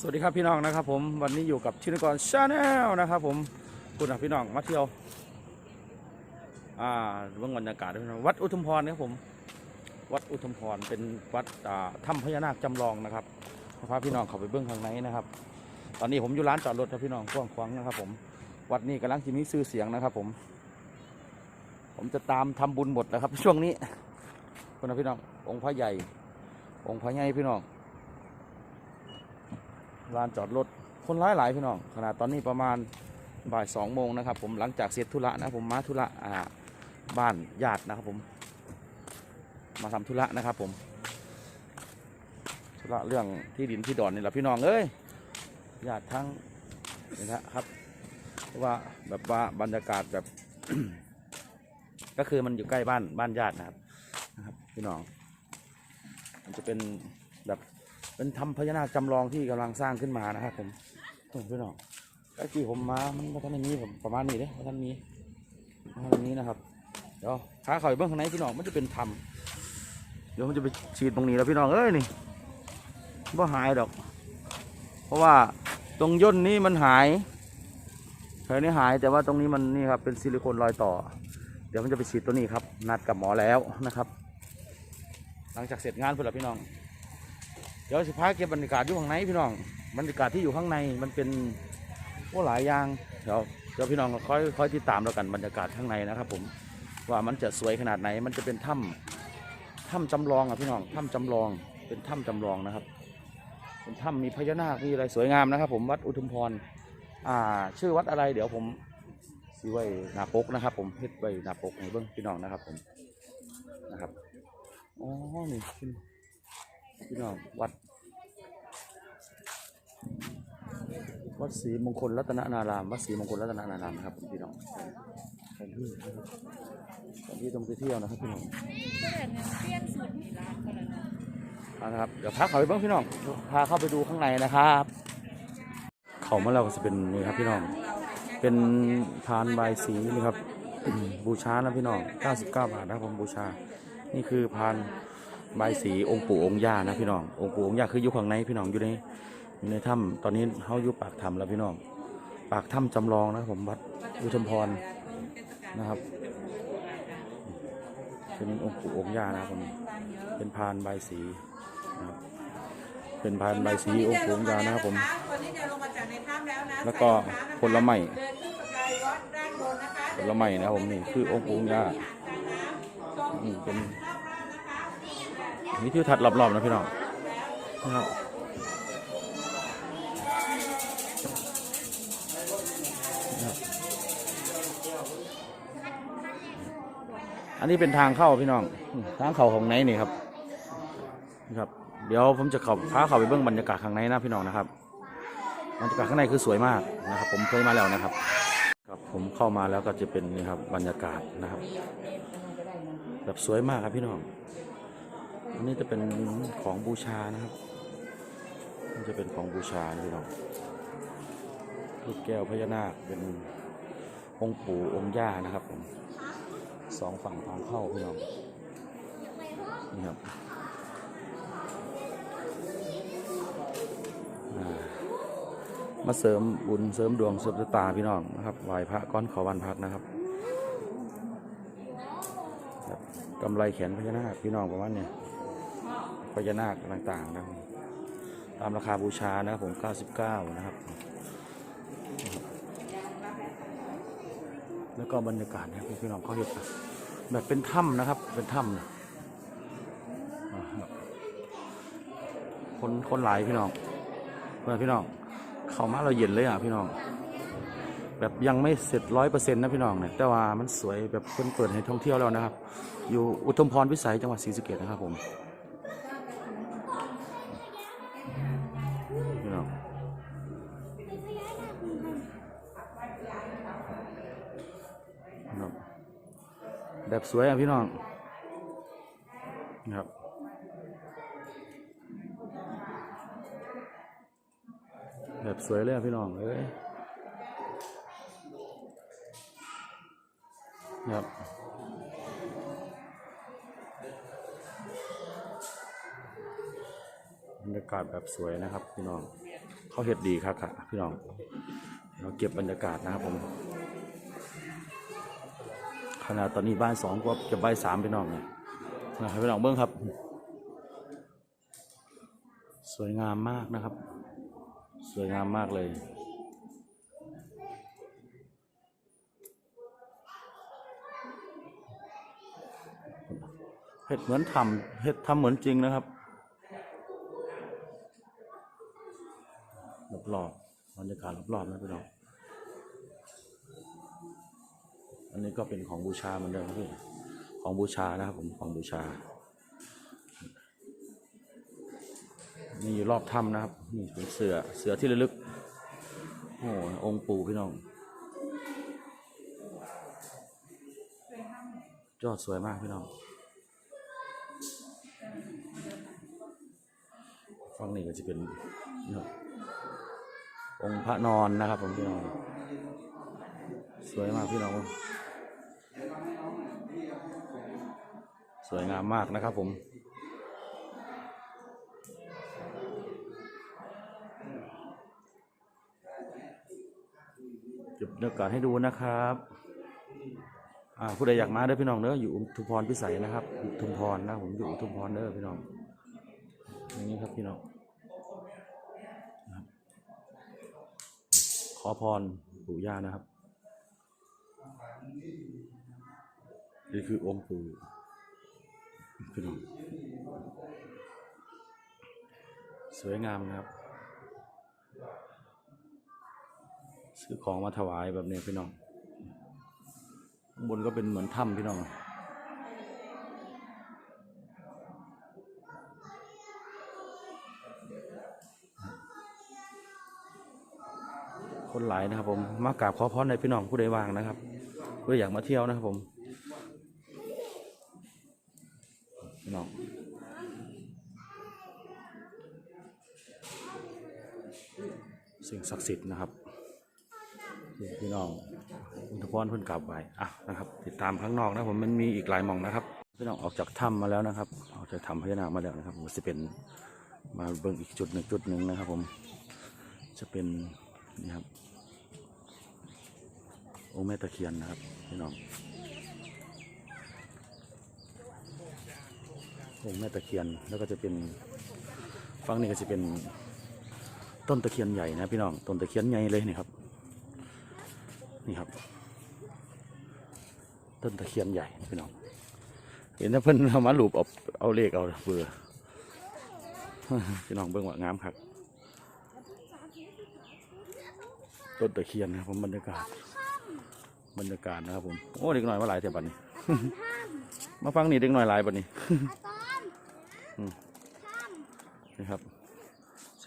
สวัสดีครับพี่น้องนะครับ ผมวันนี้อยู่กับชินกรชาแนลนะครับ ผมคุณพี่น้องมาเที่ยวอ่าเบื้องบรรยากาศวัดอุทุมพรนะครับผม วัดอุทุมพรเป็นวัดอ่าถ้ำพญานาคจำลองนะครับพาพี่น้องเข้าไปเบื้องข้างในนะครับ ตอนนี้ผมอยู่ร้านจอดรถครับพี่น้องกว้างขวางนะครับ ผม วัดนี้กำลังจะมีชื่อเสียงนะครับ ผม ผมจะตามทำบุญหมดนะครับ ช่วงนี้คุณพี่น้ององค์พระใหญ่ องค์พระใหญ่พี่น้อง ลานจอดรถคนร้ายหลายพี่น้องขนาดตอนนี้ประมาณบ่ายสองโมงนะครับ ผมหลังจากเสร็จธุระนะผมมาธุระอ่าบ้านญาตินะครับผม มาทำธุระนะครับผมธุระเรื่องที่ดินที่ดอนนี่แหละพี่น้องเอ้ยญาติทั้งนี่นะครับว่าแบบว่าบรรยากาศแบบ ก็คือมันอยู่ใกล้บ้านบ้านญาตินะครับนะครับ พี่น้อง มันจะเป็นแบบ เป็นทำพญานาคจำลองที่กำลังสร้างขึ้นมานะครับผมโอ้พี่น้องไอ้ที่ผมมา มันท่างนี้ผมประมาณนี้เด้มาทำนี้ท่างนี้นะครับ เดี๋ยวขาเข่าไปเบื้องข้างในพี่น้องมันจะเป็นทำเดี๋ยวมันจะไปฉีดตรงนี้แล้วพี่น้องเอ้ยนี่บ่หายดอก เพราะว่าตรงย่นนี้มันหายแถวนี้หายแต่ว่าตรงนี้มันนี่ครับเป็นซิลิโคนรอยต่อ เดี๋ยวมันจะไปฉีดตัวนี้ครับ นัดกับหมอแล้วนะครับ หลังจากเสร็จงานเพื่อนละพี่น้อง เดี๋ยวสิพาเก็บบรรยากาศอยู่ข้างในพี่น้องบรรยากาศที่อยู่ข้างในมันเป็นโอ้หลายอย่างเดี๋ยวเดี๋ยวพี่น้องค่อยค่อยติดตามแล้วกันบรรยากาศข้างในนะครับผมว่ามันจะสวยขนาดไหน มันจะเป็นถ้ำถ้ำจำลองอะพี่น้องถ้ำจำลองเป็นถ้ำจำลองนะครับ เป็นถ้ำมีพญานาคมีอะไรสวยงามนะครับ ผมวัดอุทุมพรอ่า ชื่อวัดอะไร เดี๋ยวผมซื้อไว้หนาปกนะครับ ผมเฮ็ดไว้หนาปกให้เบิ้องพี่น้องนะครับ ผมนะครับอ๋อนี่ พี่น้องวัด วัดศรีมงคลรัตนานาราม วัดศรีมงคลรัตนานารามนะครับพี่น้องแผนที่นะครับแผนที่ตรงไปเที่ยวนะครับพี่น้องเลยเปลี่ยนะครับ เดี๋ยวพาเขาไปบ้างพี่น้อง พาเข้าไปดูข้างในนะครับ เขาเมาแล้วก็จะเป็นนี่ครับพี่น้อง เป็นพานใบสีนี่ครับ บูชานะพี่น้อง 99 บาทนะครับผมบูชา นี่คือพาน บายสีองค์ปู่องค์ย่านะพี่น้ององค์ปู่องค์ย่าคืออยู่ข้างในพี่น้องอยู่ในอยู่ในถ้ำตอนนี้เขาอยู่ปากถ้ำแล้วพี่น้อง ปากถ้ำจำลองนะครับผมวัดอุทุมพรนะครับเป็นองค์ปู่องค์ย่านะครับผมเป็นพานใบายสีนะครับเป็นพานใบายสีองค์ปู่องค์ย่านะครับผมคนที่จะลงมาจากในถ้ำแล้วนะแล้วก็ผลไม้เดินขึ้นสกายวัดด้านบนนะคะผลไม้นะครับผมนี่คือองค์ปู่องค์ย่าชมอืมเป็น นี่ที่ทัดรอบๆนะพี่น้องนะครับนะครับอันนี้เป็นทางเข้าพี่น้อง ทางเข้าของไหนนี่ครับนี่ครับ เดี๋ยวผมจะข้าพาเข้าไปเบื้องบรรยากาศข้างในนะพี่น้องนะครับบรรยากาศข้างในคือสวยมากนะครับ ผมเคยมาแล้วนะครับครับผมเข้ามาแล้วก็จะเป็นนี่ครับบรรยากาศนะครับ แบบสวยมากครับพี่น้อง อันนี้จะเป็นของบูชานะครับนี่จะเป็นของบูชานะพี่น้องลูกแก้วพญานาคเป็นองค์ปู่องค์ย่านะครับผมสองฝั่งทางเข้าพี่น้องนี่ครับอ่ามาเสริมบุญเสริมดวงเสริมชะตาพี่น้องนะครับไหว้พระก้อนขอวันพักนะครับกำไรแขนพญานาคพี่น้องประมาณเนี่ย พญานาคต่างๆนะครับตามราคาบูชานะครับผม 99 นะครับ แล้วก็บรรยากาศนะครับพี่น้องเขาเห็นแบบเป็นถ้ำนะครับ เป็นถ้ำนะอ่าคนคนหลายพี่น้องเพื่อนพี่น้อง เข้ามาเราเย็นเลยอะพี่น้อง แบบยังไม่เสร็จร้อยเปอร์เซ็นต์นะพี่น้องเนี่ยแต่ว่ามันสวยแบบเพิ่นเปิดให้ท่องเที่ยวแล้วนะครับ อยู่อุทุมพรพิสัยจังหวัดศรีสะเกษนะครับผม แบบสวยอะพี่น้องครับแบบสวยเลยอะพี่น้องเอ้ยครับบรรยากาศแบบสวยนะครับ พี่น้องเขาเห็ดดีครับค่ะพี่น้องเราเก็บบรรยากาศนะครับผม ขนาดตอนนี้บ้านสองกว่าจะบ่ายสามพี่น้องเนี่ยนะครับพี่น้องเบิ้งครับ สวยงามมากนะครับ สวยงามมากเลยเห็ดเหมือนทำเห็ดทำเหมือนจริงนะครับรอบๆบรรยากาศรอบๆนะพี่น้อง อันนี้ก็เป็นของบูชาเหมือนเดิมพี่ของบูชานะครับผมของบูชา นี่อยู่รอบถ้ำนะครับ นี่เป็นเสือเสือที่ระลึก โอ้โหองค์ปู่พี่น้องยอดสวยมากพี่น้องฝั่งนี้ก็จะเป็นนี่ครับองค์พระนอนนะครับผมพี่น้อง สวยมากพี่น้อง สวยงามมากนะครับผมเก็บบรรยากาศให้ดูนะครับอ่าผู้ใดอยากมาเด้อพี่น้องเด้ออยู่อุทุมพรพิสัยนะครับอุทุมพรนะผมอยู่อุทุมพรเด้อพี่น้องอย่างนี้ครับพี่น้องนะครับขอพรปู่ย่านะครับ นี่คือองค์ปู่ พี่น้องสวยงามนะครับซื้อของมาถวายแบบนี้พี่น้องบนก็เป็นเหมือนถ้ำพี่น้องคนหลายนะครับผมมากราบขอพรในพี่น้องผู้ใดวางนะครับผู้อยากมาเที่ยวนะครับผม สิ่งศักดิ์สิทธิ์นะครับพี่น้องอุทพรเพิ่นกลับไปอะนะครับ ติดตามข้างนอกนะผมมันมีอีกหลายมองนะครับพี่น้องออกจากถ้ำมาแล้วนะครับออกจากถ้ำพญานาคมาแล้วนะครับผมจะเป็นมาเบิ่งอีกจุดหนึ่งจุดหนึ่งนะครับ ผมจะเป็นนี่ครับองค์แม่ตะเคียนนะครับพี่น้ององค์แม่ตะเคียนแล้วก็จะเป็นฝั่งนี้ก็จะเป็น ต้นตะเคียนใหญ่นะพี่น้อง ต้นตะเคียนใหญ่เลยนี่ครับ นี่ครับ ต้นตะเคียนใหญ่นะพี่น้อง เห็นนะเพิ่นเอามาหลูบเอาเอาเลขเอาเบื่อพี่น้องเบิ่งว่างามครับต้นตะเคียนนะครับผมบรรยากาศ บรรยากาศนะครับผม โอ้เด็กหน่อยมาหลายเท่าบัดนี้ มาฟังนี่เด็กหน่อยหลายบัดนี้อืมนี่ครับ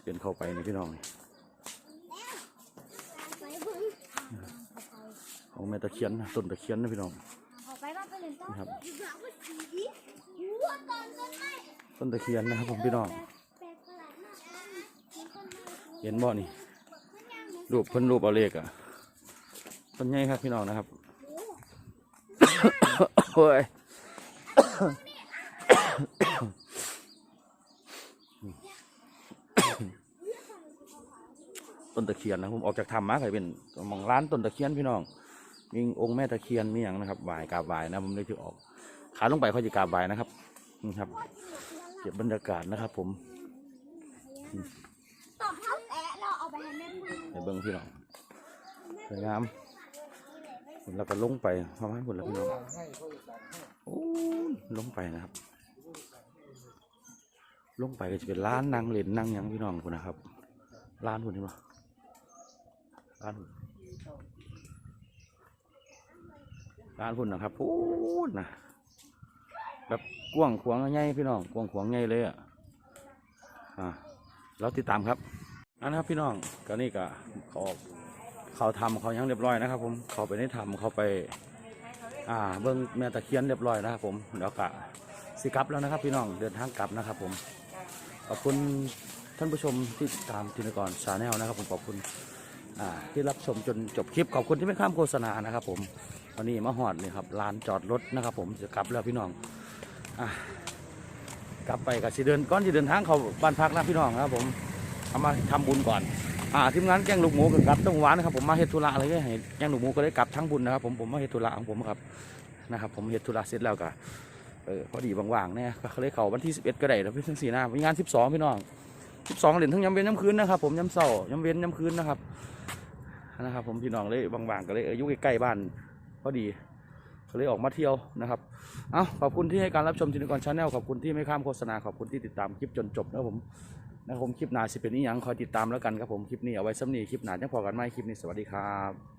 เป็นเข้าไปนี่พี่น้องของแม่ตะเคียนต้นตะเคียนนะพี่น้องนต้นนะครับต้นตะเคียนนะครับผมพี่น้องแปลกประหลาดมากมีต้นไม้เห็นบ่นี่รูปเพิ่นรูปเอาเลขอะต้นใหญ่ครับพี่น้องนะครับโอ้ย ต้นตะเคียนนะผมออกจากถ้ำมาเคยเป็นมองร้านต้นตะเคียนพี่น้องมีองค์แม่ตะเคียนมีอย่างนะครับไหวกาบไหวนะผมเลยที่ออก ขาลงไปเขาจะกาบไหวนะครับนี่ครับเก็บบรรยากาศนะครับ ผมตอบเท้าแตะเราเอาไปให้แม่พูดในเบิ้งพี่น้องสวยงามผมแล้วก็ลงไปประมาณคนละพี่น้องโอ้ลงไปนะครับ ลงไปก็จะเป็นร้านนั่งเล่นนั่งยังพี่น้องคนนะครับร้านคนนี้มั้ ร้านพุ่นร้านพุ่นนะครับพูดนะแบบกว้างขวางใหญ่พี่น้องกว้างขวางใหญ่เลยอะอ่าเราติดตามครับอันนะครับพี่น้องก็นี่ก็เขาเขาทำเขายังเรียบร้อยนะครับ ผมเขาไปได้ทำเขาไป อ่าเบิ้งแม่ตะเคียนเรียบร้อยนะครับผมเดี๋ยวกะสิกลับแล้วนะครับ พี่น้องเดินทางกลับนะครับ ผมขอบคุณท่านผู้ชมที่ตามทินกรชาแนลนะครับ ผมขอบคุณ ที่รับชมจนจบคลิปขอบคุณที่ไม่ข้ามโฆษณานะครับ ผมวันนี้มาหอดเลยครับลานจอดรถนะครับ ผมจะกลับแล้วพี่น้องอกลับไปกับสิเดินก้อนสิเดินทางเขาบ้านพักนะพี่น้องครับ ผมเอามาทำบุญก่อนอ่าทีมงานแกงลูกหมูกับกลับต้องหวานนะครับผมมาเฮ็ดธุระอะไรก็ให้แกงลูกหมูก็ได้กลับทั้งบุญนะครับ ผมผมมาเฮ็ดธุระของผมครับนะครับ ผมเฮ็ดธุระเสร็จแล้วก็เออพอดีว่างๆเนี่ยก็เลยเขาวันที่ 11 ก็ได้แล้วพี่ทั้งสี่หน้ามีงาน 12 พี่น้อง 12เหรียญทั้งยำเว้นยำคืนนะครับผมยำเสาร์ยำเว้นยำคืนนะครับนะครับ ผมพี่น้องเลยบางๆก็เลยอายู่ใกล้ๆบ้านพอดีก็เลยออกมาเที่ยวนะครับเอาขอบคุณที่ให้การรับชมจินกรชาแนลขอบคุณที่ไม่ข้ามโฆษณาขอบคุณที่ติดตามคลิปจนจบนะผมนะครับผมคลิปหนาสิเป็นนี้ยังคอยติดตามแล้วกันครับผมคลิปนี้เอาไว้ซ้ำนี้คลิปหนาจะพอกันไหมคลิปนี้สวัสดีครับ